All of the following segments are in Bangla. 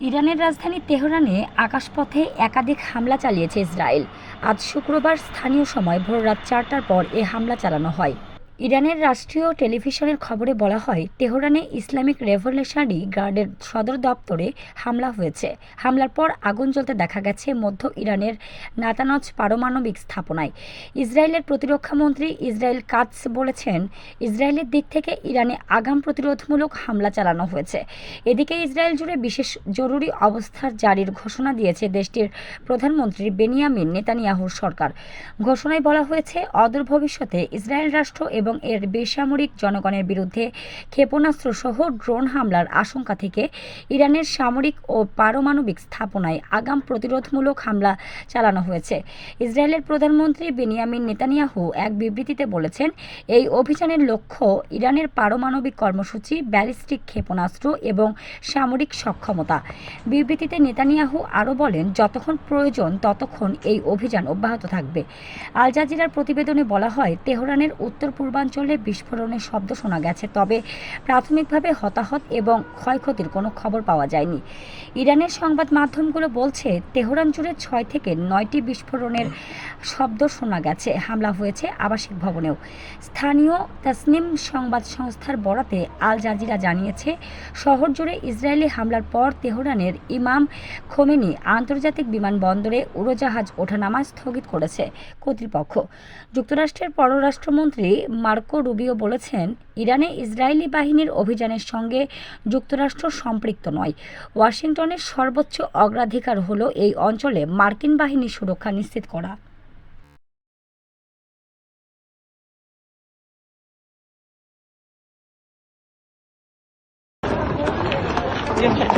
ইরানের রাজধানী তেহরানে আকাশপথে একাধিক হামলা চালিয়েছে ইসরায়েল। আজ শুক্রবার স্থানীয় সময় ভোর রাত চারটার পর এ হামলা চালানো হয়। ইরানের রাষ্ট্রীয় টেলিভিশনের খবরে বলা হয়, তেহরানে ইসলামিক রেভলিউশনারি গার্ডের সদর দপ্তরে হামলা হয়েছে। হামলার পর আগুন জ্বলতে দেখা গেছে মধ্য ইরানের নাতানজ পারমাণবিক স্থাপনায়। ইসরায়েলের প্রতিরক্ষামন্ত্রী ইসরায়েল কাটস বলেছেন, ইসরায়েলের দিক থেকে ইরানে আগাম প্রতিরোধমূলক হামলা চালানো হয়েছে। এদিকে ইসরায়েল জুড়ে বিশেষ জরুরি অবস্থার জারির ঘোষণা দিয়েছে দেশটির প্রধানমন্ত্রী বেনিয়ামিন নেতানিয়াহুর সরকার। ঘোষণায় বলা হয়েছে, অদূর ভবিষ্যতে ইসরায়েল রাষ্ট্র এবং এর বেসামরিক জনগণের বিরুদ্ধে ক্ষেপণাস্ত্র সহ ড্রোন হামলার আশঙ্কা থেকে ইরানের সামরিক ও পারমাণবিক স্থাপনায় আগাম প্রতিরোধমূলক হামলা চালানো হয়েছে। ইসরায়েলের প্রধানমন্ত্রী বেনিয়ামিন নেতানিয়াহু এক বিবৃতিতে বলেছেন, এই অভিযানের লক্ষ্য ইরানের পারমাণবিক কর্মসূচি, ব্যালিস্টিক ক্ষেপণাস্ত্র এবং সামরিক সক্ষমতা। বিবৃতিতে নেতানিয়াহু আরও বলেন, যতক্ষণ প্রয়োজন ততক্ষণ এই অভিযান অব্যাহত থাকবে। আল জাজিরার প্রতিবেদনে বলা হয়, তেহরানের উত্তর পূর্বাঞ্চলে বিস্ফোরণের শব্দ শোনা গেছে, তবে প্রাথমিকভাবে হতাহত এবং ক্ষয়ক্ষতির কোনো খবর পাওয়া যায়নি। ইরানের সংবাদ মাধ্যমগুলো বলছে, তেহরান জুড়ে ছয় থেকে নয়টি বিস্ফোরণের শব্দ শোনা গেছে, হামলা হয়েছে আবাসিক ভবনেও। স্থানীয় তাসনিম সংবাদ সংস্থার বরাতে আল জাজিরা জানিয়েছে, শহর জুড়ে ইসরায়েলি হামলার পর তেহরানের ইমাম খোমেনি আন্তর্জাতিক বিমানবন্দরে উড়োজাহাজ ওঠানামা স্থগিত করেছে কর্তৃপক্ষ। যুক্তরাষ্ট্রের পররাষ্ট্রমন্ত্রী মার্কো রুবিও বলেছেন, ইরানে ইসরায়েলি বাহিনীর অভিযানের সঙ্গে যুক্তরাষ্ট্র সম্পৃক্ত নয় ওয়াশিংটনের সর্বোচ্চ অগ্রাধিকার হল এই অঞ্চলে মার্কিন বাহিনীর সুরক্ষা নিশ্চিত করা Yeah.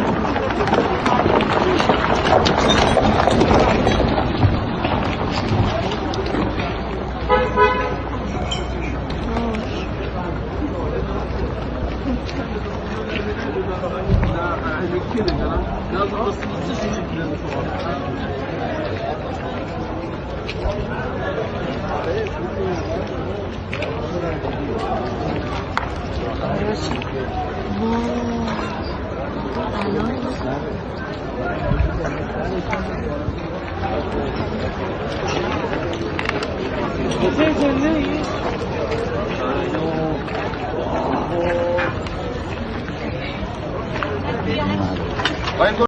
Biraz basınca şu şekilde Sen sen ne? Bueno,